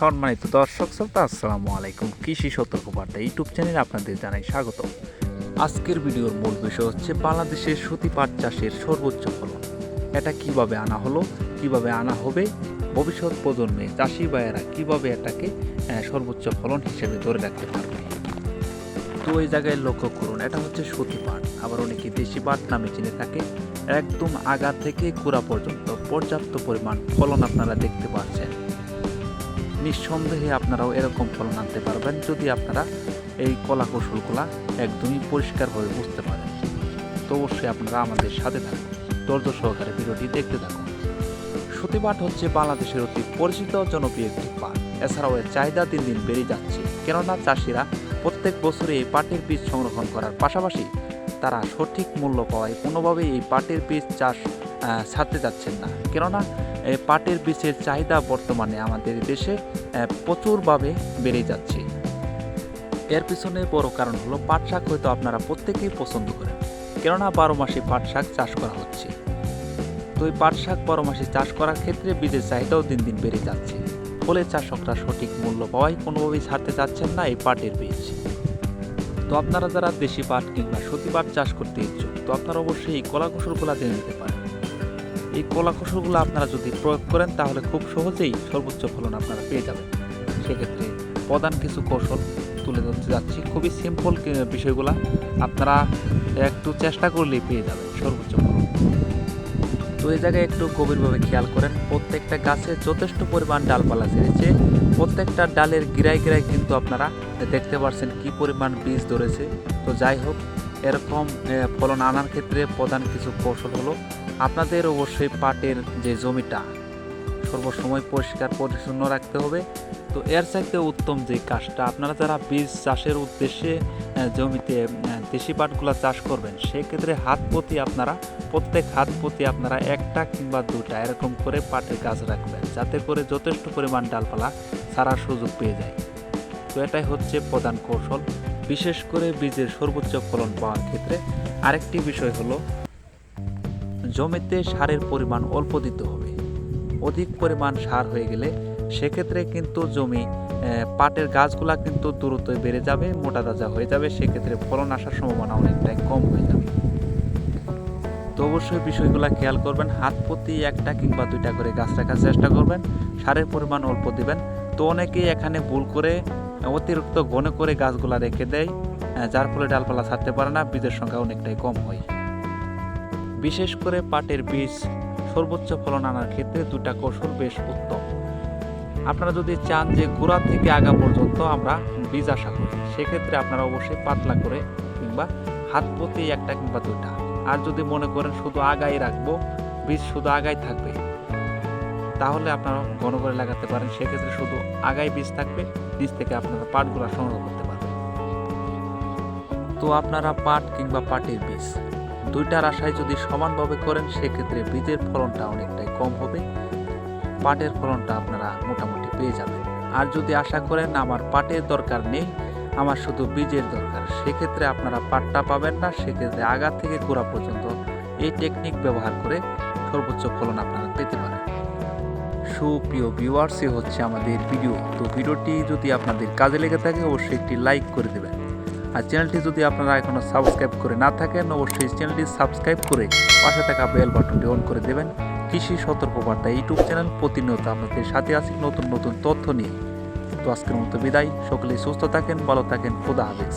সম্মানিত দর্শক শ্রোতা, আসসালামু আলাইকুম। কৃষি সতর্কবার্তা ইউটিউব চ্যানেলে আপনাদের জানাই স্বাগত। আজকের ভিডিওর মূল বিষয় হচ্ছে বাংলাদেশের সুতি পাট চাষের সর্বোচ্চ ফলন। এটা কীভাবে আনা হলো, কীভাবে আনা হবে, ভবিষ্যৎ প্রজন্মে চাষি ভাইয়েরা কীভাবে এটাকে সর্বোচ্চ ফলন হিসেবে ধরে রাখতে পারবে। তো এই জায়গায় লক্ষ্য করুন, এটা হচ্ছে সুতি পাট আবার অনেকে দেশি পাট নামে চিনে থাকে। একদম আগা থেকে কুড়া পর্যন্ত পর্যাপ্ত পরিমাণ ফলন আপনারা দেখতে পাচ্ছেন। নিঃসন্দেহে আপনারাও এরকম ফলন আনতে পারবেন যদি আপনারা এই কলা কৌশলগুলা একদমই পরিষ্কারভাবে বুঝতে পারেন। তো অবশ্যই আপনারা আমাদের সাথে থাকুন, ধৈর্য সহকারে ভিডিওটি দেখতে থাকুন। সুতি পাট হচ্ছে বাংলাদেশের অতি পরিচিত জনপ্রিয় একটি পাট। এছাড়াও এর চাহিদা দিন দিন বেড়ে যাচ্ছে। কেননা চাষিরা প্রত্যেক বছরে এই পাটের বীজ সংরক্ষণ করার পাশাপাশি তারা সঠিক মূল্য পাওয়ায় কোনোভাবেই এই পাটের বীজ চাষ ছাড়তে যাচ্ছেন না। কেননা পাটের বীজের চাহিদা বর্তমানে আমাদের দেশে প্রচুরভাবে বেড়ে যাচ্ছে। এর পিছনে বড় কারণ হলো পাট শাক হয়তো আপনারা প্রত্যেকেই পছন্দ করেন, কেননা বারো মাসে পাট শাক চাষ করা হচ্ছে। তো এই পাট শাক বারো মাসে চাষ করার ক্ষেত্রে বীজের চাহিদাও দিন দিন বেড়ে যাচ্ছে। ফলে চাষকরা সঠিক মূল্য পাওয়ায় কোনোভাবেই ছাড়তে চাচ্ছেন না এই পাটের বীজ। তো আপনারা যারা দেশি পাট কিংবা সতী পাট চাষ করতে ইচ্ছুক, তো আপনারা অবশ্যই এই কলা কৌশলগুলো জেনে নিতে পারেন। এই কলা কৌশলগুলো আপনারা যদি প্রয়োগ করেন, তাহলে খুব সহজেই সর্বোচ্চ ফলন আপনারা পেয়ে যাবেন। সেক্ষেত্রে প্রধান কিছু কৌশল তুলে ধরতে যাচ্ছি। খুবই সিম্পল বিষয়গুলো আপনারা একটু চেষ্টা করলেই পেয়ে যাবেন সর্বোচ্চ ফলন। তো এই জায়গায় একটু গভীরভাবে খেয়াল করেন, প্রত্যেকটা গাছে যথেষ্ট পরিমাণ ডালপালা ছেড়েছে প্রত্যেকটা ডালের গিরায় গিরায় কিন্তু আপনারা দেখতে পাচ্ছেন কি পরিমাণ বীজ ধরেছে। তো যাই হোক, এরকম ফলন আনার ক্ষেত্রে প্রধান কিছু কৌশল হলো আপনাদের অবশ্যই পাটের যে জমিটা, সর্বসময় পরিষ্কার পরিচ্ছন্ন রাখতে হবে। তো এর চাইতে উত্তম যে কাজটা, আপনারা যারা বীজ চাষের উদ্দেশ্যে জমিতে দেশি পাটগুলো চাষ করবেন, সেক্ষেত্রে হাত প্রতি আপনারা, প্রত্যেক হাত প্রতি আপনারা একটা কিংবা দুটা এরকম করে পাটের গাছ রাখবেন, যাতে করে যথেষ্ট পরিমাণ ডালপালা ছাড়ার সুযোগ পেয়ে যায়। তো এটাই হচ্ছে প্রধান কৌশল। বিশেষ করে বীজের সর্বোচ্চ ফলন পাওয়ার ক্ষেত্রে আরেকটি বিষয় হলো জমিতে সারের পরিমাণ অল্প দিতে হবে। অধিক পরিমাণ সার হয়ে গেলে সেক্ষেত্রে কিন্তু জমি পাটের গাছগুলা কিন্তু দ্রুতই বেড়ে যাবে, মোটা তাজা হয়ে যাবে, সেক্ষেত্রে ফলন আসার সম্ভাবনা অনেকটাই কম হয়ে যাবে। তো অবশ্যই বিষয়গুলো খেয়াল করবেন, হাত প্রতি একটা কিংবা দুইটা করে গাছ রাখার চেষ্টা করবেন, সারের পরিমাণ অল্প দিবেন। তো অনেকেই এখানে ভুল করে, অতিরিক্ত ঘন করে গাছগুলা রেখে দেয় যার ফলে ডালপালা ছাড়তে পারে না, বীজের সংখ্যা অনেকটাই কম হয়। বিশেষ করে পাটের বীজ, সর্বোচ্চ ফলন আনার ক্ষেত্রে দুটা কৌশল বেশ উত্তম। আপনারা যদি চান যে গোড়া থেকে আগা পর্যন্ত আমরা বীজ আশা করি, সেক্ষেত্রে আপনারা অবশ্যই পাতলা করে কিংবা হাত প্রতি একটা কিংবা দুইটা। আর যদি মনে করেন শুধু আগাই রাখব, বীজ শুধু আগাই থাকবে, তাহলে আপনারা ঘন করে লাগাতে পারেন। সেক্ষেত্রে শুধু আগাই বীজ থাকবে, বীজ থেকে আপনারা পাটগুলো সংগ্রহ করতে পারবেন। তো আপনারা পাট কিংবা পাটের বীজ দুইটার আশায় যদি সমানভাবে করেন, সেক্ষেত্রে বীজের ফলনটা অনেকটাই কম হবে। পাটের ফলনটা আপনারা মোটামুটি পেয়ে যাবেন। আর যদি আশা করেন, আমার পাটের দরকার নেই, আমার শুধু বীজের দরকার সেক্ষেত্রে আপনারা পাটটা পাবেন না। সেক্ষেত্রে আগা থেকে গোড়া পর্যন্ত এই টেকনিক ব্যবহার করে সর্বোচ্চ ফলন আপনারা পেতে পারেন। সুপ্রিয় ভিউয়ার্সই হচ্ছে আমাদের ভিডিও তো ভিডিওটি যদি আপনাদের কাজে লেগে থাকে, অবশ্যই একটি লাইক করে দেবেন। আর চ্যানেলটি যদি আপনারা এখনও সাবস্ক্রাইব করে না থাকেন, অবশ্যই চ্যানেলটি সাবস্ক্রাইব করে পাশে থাকা বেল বাটনটি অন করে দেবেন। কৃষি সতর্কবার্তা ইউটিউব চ্যানেল প্রতিনিয়ত আপনাদের সাথে আসি নতুন নতুন তথ্য নিয়ে। তো আজকের মতো বিদায়, সকলেই সুস্থ থাকেন, ভালো থাকেন, খোদা হাফেজ।